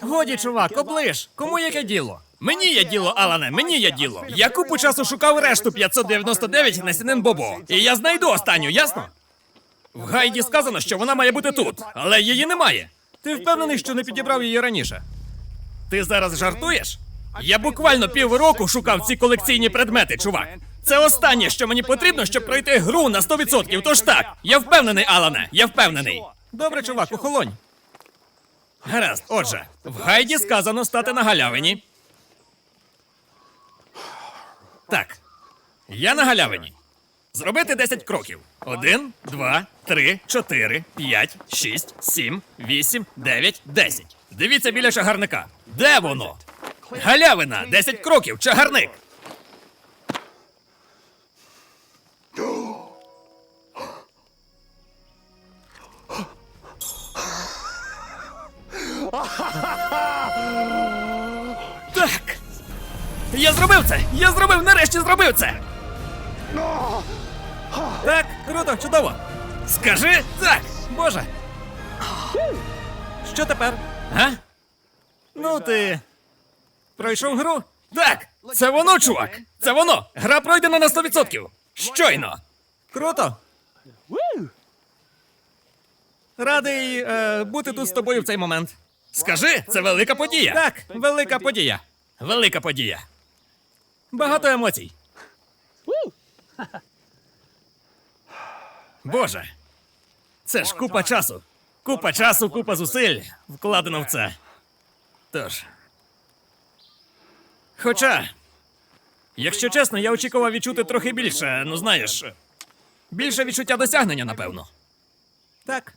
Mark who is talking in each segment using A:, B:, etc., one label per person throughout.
A: Годі, чувак, оближ. Кому яке діло? Мені є діло, Алане, мені є діло. Я купу часу шукав решту 599 на Сінен Бобо. І я знайду останню, ясно? В гайді сказано, що вона має бути тут, але її немає. Ти впевнений, що не підібрав її раніше? Ти зараз жартуєш? Я буквально півроку шукав ці колекційні предмети, чувак. Це останнє, що мені потрібно, щоб пройти гру на 100%. Тож так, я впевнений, Алане, я впевнений. Добре, чувак, охолонь. Гаразд, отже, в гайді сказано стати на галявині. Так. Я на галявині. Зробити 10 кроків. Один, два, три, чотири, п'ять, шість, сім, вісім, дев'ять, десять. Дивіться біля чагарника. Де воно? Галявина, 10 кроків, чагарник. Так. Я зробив це! Я зробив, нарешті зробив це! Так, круто, чудово. Скажи так, Боже. Що тепер? А? Ну, ти. Пройшов гру? Так, це воно, чувак. Це воно. Гра пройдена на 100%. Щойно. Круто. Радий е, бути тут з тобою в цей момент. Скажи, це велика подія. Так, велика подія. Велика подія. Багато емоцій. Боже. Це ж купа часу. Купа часу, купа зусиль вкладено в це. Тож. Хоча, якщо чесно, я очікував відчути трохи більше, ну знаєш, більше відчуття досягнення, напевно. Так.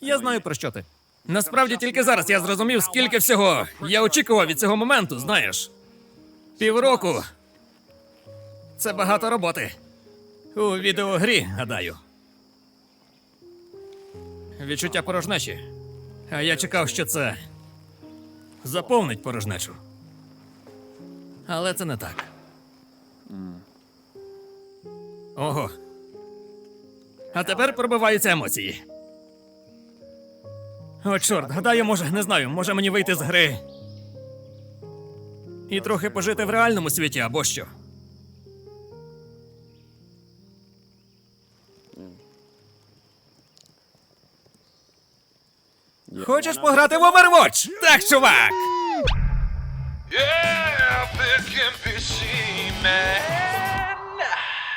A: Я знаю про що ти. Насправді тільки зараз я зрозумів, скільки всього я очікував від цього моменту, знаєш. Півроку. Це багато роботи. У відеогрі, гадаю. Відчуття порожнечі. А я чекав, що це заповнить порожнечу. Але це не так. Ого. А тепер пробиваються емоції. О, чорт, гадаю, може, не знаю, може мені вийти з гри. І трохи пожити в реальному світі або що. Хочеш пограти в Overwatch? Так, чувак!
B: Yeah, thick and fishy, man.